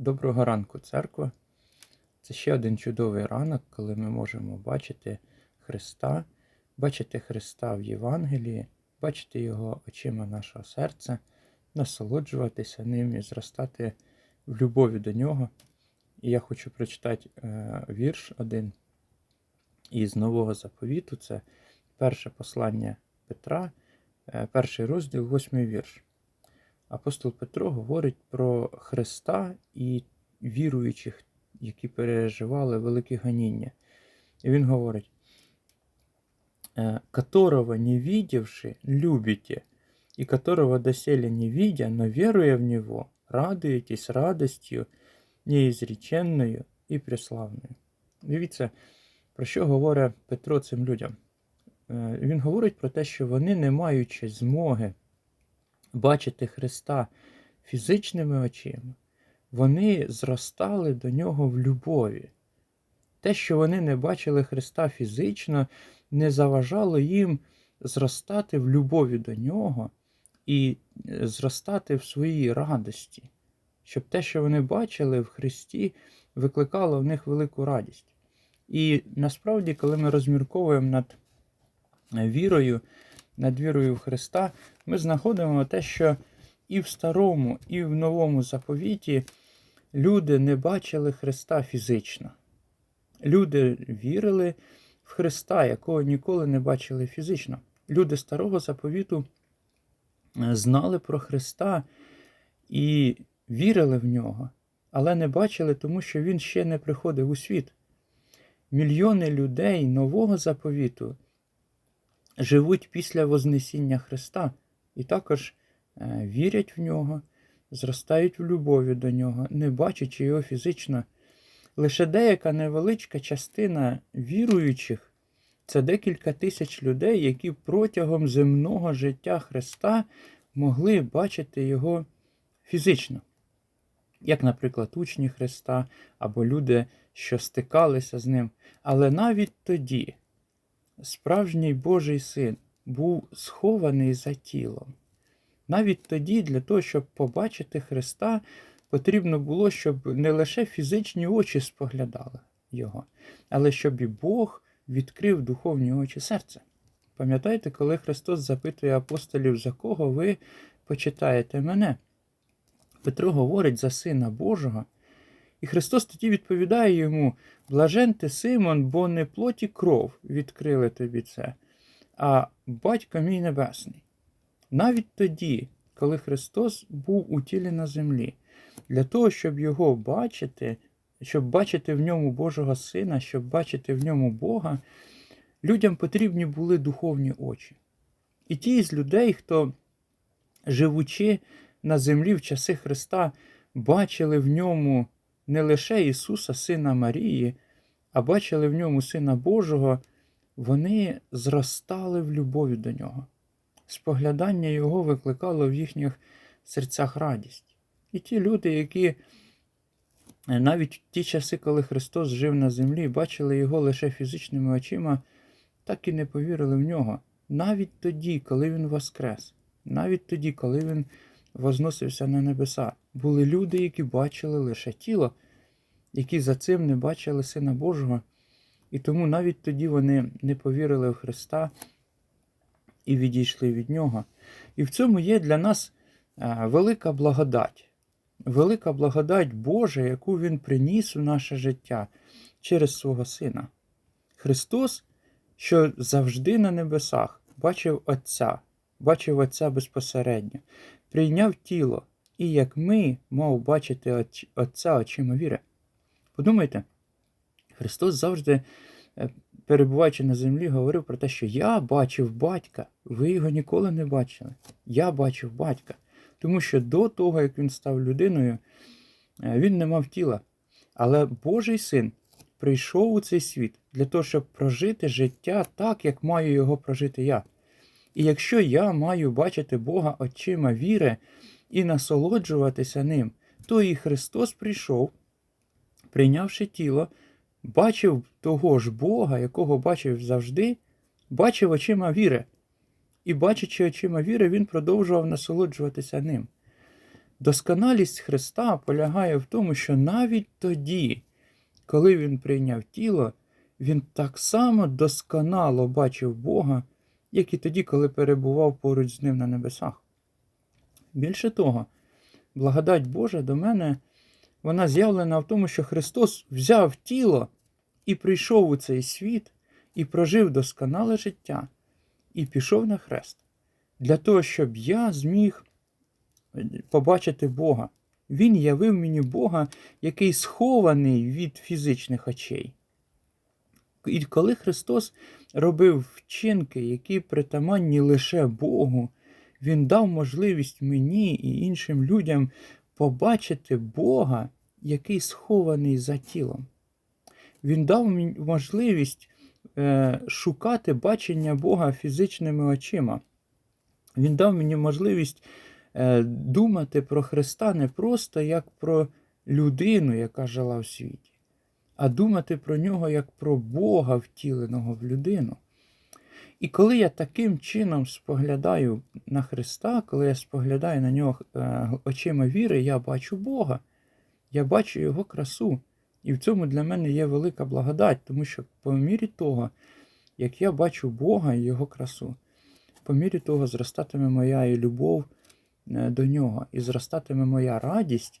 Доброго ранку, церква. Це ще один чудовий ранок, коли ми можемо бачити Христа, бачити Христа в Євангелії, бачити Його очима нашого серця, насолоджуватися ним і зростати в любові до Нього. І я хочу прочитати е, вірш один із Нового заповіту. Це перше послання Петра, е, перший розділ, восьмий вірш. Апостол Петро говорить про Христа і віруючих, які переживали велике ганіння. І він говорить, «Э, которого не видевши, любите, и которого доселе не видя, но веруя в Него, радуетесь радостью неізреченною і преславною. Дивіться, про що говорить Петро цим людям. Е, Він говорить про те, що вони, не маючи змоги бачити Христа фізичними очима, вони зростали до нього в любові. Те, що вони не бачили Христа фізично, не заважало їм зростати в любові до нього і е, зростати в своїй радості, щоб те, що вони бачили в Христі, викликало в них велику радість. І насправді, коли ми розмірковуємо над е, вірою, над вірою в Христа, ми знаходимо те, що і в старому, і в новому заповіті люди не бачили Христа фізично. Люди вірили в Христа, якого ніколи не бачили фізично. Люди старого заповіту е, знали про Христа і вірили в нього, але не бачили, тому що Він ще не приходив у світ. Мільйони людей нового заповіту живуть після Вознесіння Христа і також е, вірять в нього, зростають в любові до нього, не бачачи його фізично. Лише деяка невеличка частина віруючих це декілька тисяч людей, які протягом земного життя Христа могли бачити його фізично. Як, наприклад, учні Христа або люди, що стикалися з ним. Але навіть тоді справжній Божий син був схований за тілом. Навіть тоді, для того, щоб побачити Христа, потрібно було, щоб не лише фізичні очі споглядали його, але щоб і Бог відкрив духовні очі серця. Пам'ятаєте, коли Христос запитує апостолів, за кого ви почитаєте мене? Петро говорить за Сина Божого, і Христос тоді відповідає йому: Блажен ти, Симон, бо не плоті кров відкрили тобі це, а батько мій небесний. Навіть тоді, коли Христос був у тілі на землі, для того, щоб його бачити, щоб бачити в ньому Божого Сина, щоб бачити в ньому Бога, людям потрібні були духовні очі. І ті з людей, хто, живучи на землі в часи Христа, бачили в ньому не лише Ісуса, Сина Марії, а бачили в ньому Сина Божого, вони зростали в любові до Нього. Споглядання Його викликало в їхніх серцях радість. І ті люди, які е, навіть в ті часи, коли Христос жив на землі, бачили Його лише фізичними очима, так і не повірили в нього. Навіть тоді, коли Він воскрес, навіть тоді, коли Він возносився на небеса, були люди, які бачили лише тіло, які за цим не бачили Сина Божого. І тому навіть тоді вони не повірили в Христа і відійшли від Нього. І в цьому є для нас е, велика благодать велика благодать Божа, яку Він приніс у наше життя через свого Сина. Христос, що завжди на небесах бачив Отця, бачив Отця безпосередньо, прийняв тіло, і як ми мав бачити Отця очима віри. Подумайте, Христос завжди, е, перебуваючи на землі, говорив про те, що я бачив батька, ви його ніколи не бачили. Я бачив батька. Тому що до того, як він став людиною, е, він не мав тіла. Але Божий син прийшов у цей світ для того, щоб прожити життя так, як маю його прожити я. І якщо я маю бачити Бога очима віри і насолоджуватися ним, то і Христос прийшов, прийнявши тіло, бачив того ж Бога, якого бачив завжди, бачив очима віри. І, бачачи очима віри, він продовжував насолоджуватися ним. Досконалість Христа полягає в тому, що навіть тоді, коли Він прийняв тіло, Він так само досконало бачив Бога, як і тоді, коли перебував поруч з ним на небесах. Більше того, благодать Божа до мене, вона з'явлена в тому, що Христос взяв тіло і прийшов у цей світ, і прожив досконале життя, і пішов на хрест, для того, щоб я зміг побачити Бога. Він явив мені Бога, який схований від фізичних очей. І коли Христос робив вчинки, які притаманні лише Богу, Він дав можливість мені і іншим людям побачити Бога, який схований за тілом. Він дав можливість е, шукати бачення Бога фізичними очима. Він дав мені можливість е, думати про Христа не просто як про людину, яка жила в світі, а думати про нього як про Бога, втіленого в людину. І коли я таким чином споглядаю на Христа, коли я споглядаю на нього е, очима віри, я бачу Бога, я бачу Його красу. І в цьому для мене є велика благодать, тому що по мірі того, як я бачу Бога і Його красу, по мірі того зростатиме моя і любов е, до нього, і зростатиме моя радість,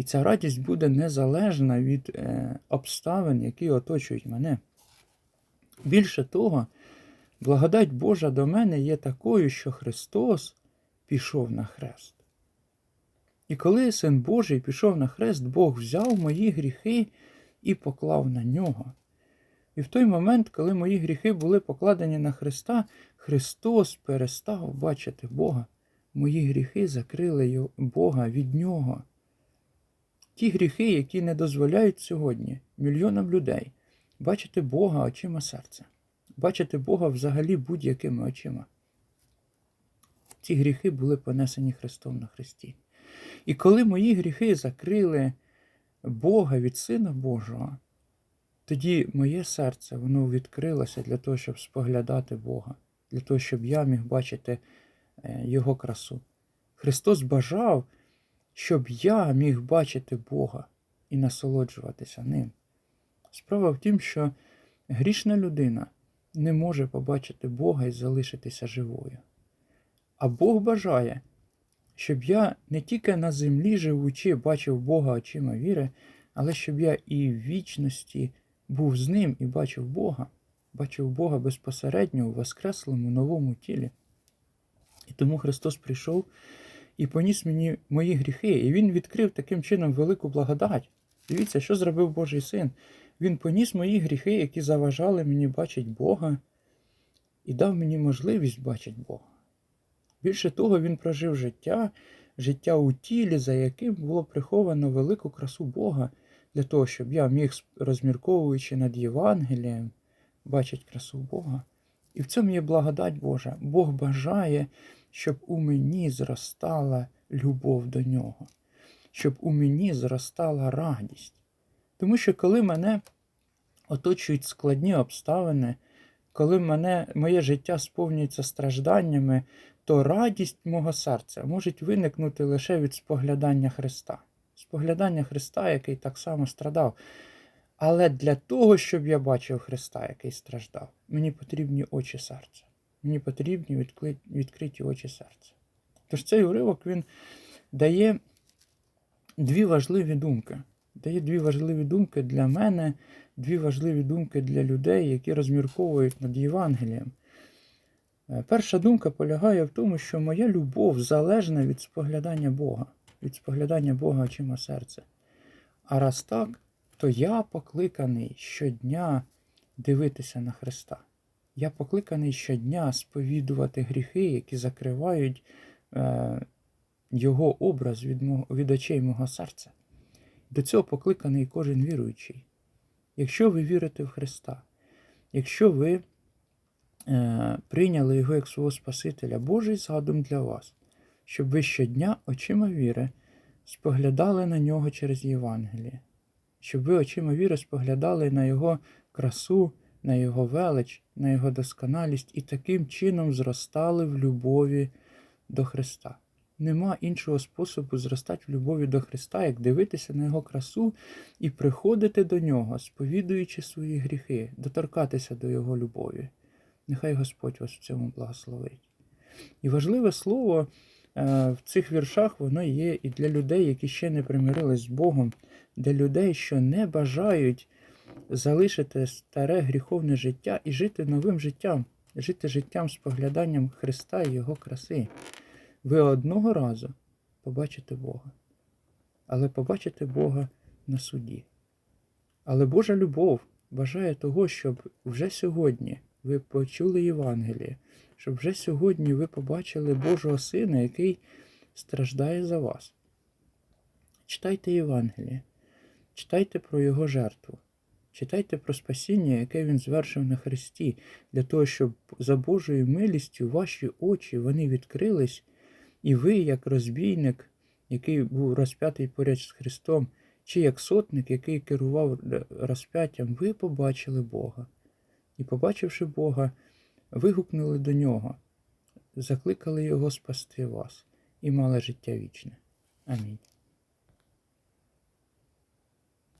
і ця радість буде незалежна від е, обставин, які оточують мене. Більше того, благодать Божа до мене є такою, що Христос пішов на хрест. І коли Син Божий пішов на хрест, Бог взяв мої гріхи і поклав на нього. І в той момент, коли мої гріхи були покладені на Христа, Христос перестав бачити Бога. Мої гріхи закрили Бога від Нього. Ті гріхи, які не дозволяють сьогодні мільйонам людей бачити Бога очима серця, бачити Бога взагалі будь-якими очима. Ці гріхи були понесені Христом на Христі. І коли мої гріхи закрили Бога від Сина Божого, тоді моє серце воно відкрилося для того, щоб споглядати Бога, для того, щоб я міг бачити е, Його красу. Христос бажав, щоб я міг бачити Бога і насолоджуватися ним. Справа в тім, що грішна людина не може побачити Бога і залишитися живою. А Бог бажає, щоб я не тільки на землі живучи бачив Бога очима віри, але щоб я і в вічності був з ним і бачив Бога, бачив Бога безпосередньо у воскреслому новому тілі. І тому Христос прийшов і поніс мені мої гріхи, і Він відкрив таким чином велику благодать. Дивіться, що зробив Божий син. Він поніс мої гріхи, які заважали мені бачити Бога, і дав мені можливість бачити Бога. Більше того, він прожив життя, життя у тілі, за яким було приховано велику красу Бога, для того, щоб я міг, розмірковуючи над Євангелієм, бачити красу Бога. І в цьому є благодать Божа. Бог бажає, щоб у мені зростала любов до нього, щоб у мені зростала радість. Тому що коли мене оточують складні обставини, коли мене, моє життя сповнюється стражданнями, то радість мого серця може виникнути лише від споглядання Христа, споглядання Христа, який так само страдав. Але для того, щоб я бачив Христа, який страждав, мені потрібні очі серця. Мені потрібні відкриті очі серця. Тож цей уривок він дає дві важливі думки. Дає дві важливі думки для мене, дві важливі думки для людей, які розмірковують над Євангелієм. Е, перша думка полягає в тому, що моя любов залежна від споглядання Бога, від споглядання Бога очима серця. А раз так, то я покликаний щодня дивитися на Христа. Я покликаний щодня сповідувати гріхи, які закривають е, Його образ від, мого, від очей мого серця. До цього покликаний кожен віруючий. Якщо ви вірите в Христа, якщо ви е, прийняли Його як свого Спасителя, Божий задум для вас, щоб ви щодня очима віри споглядали на нього через Євангеліє, щоб ви очима віри споглядали на Його красу, на Його велич, на Його досконалість і таким чином зростали в любові до Христа. Нема іншого способу зростати в любові до Христа, як дивитися на Його красу і приходити до Нього, сповідуючи свої гріхи, доторкатися до Його любові. Нехай Господь вас в цьому благословить. І важливе слово е, в цих віршах воно є і для людей, які ще не примирились з Богом, для людей, що не бажають залишити старе гріховне життя і жити новим життям, жити життям з погляданням Христа і Його краси. Ви одного разу побачите Бога, але побачите Бога на суді. Але Божа любов бажає того, щоб вже сьогодні ви почули Євангеліє, щоб вже сьогодні ви побачили Божого Сина, який страждає за вас. Читайте Євангеліє, читайте про Його жертву, читайте про спасіння, яке Він звершив на Христі, для того, щоб за Божою милістю ваші очі вони відкрились, і ви, як розбійник, який був розп'ятий поряд з Христом, чи як сотник, який керував розп'яттям, ви побачили Бога. І, побачивши Бога, вигукнули до Нього, закликали Його спасти вас і мали життя вічне. Амінь.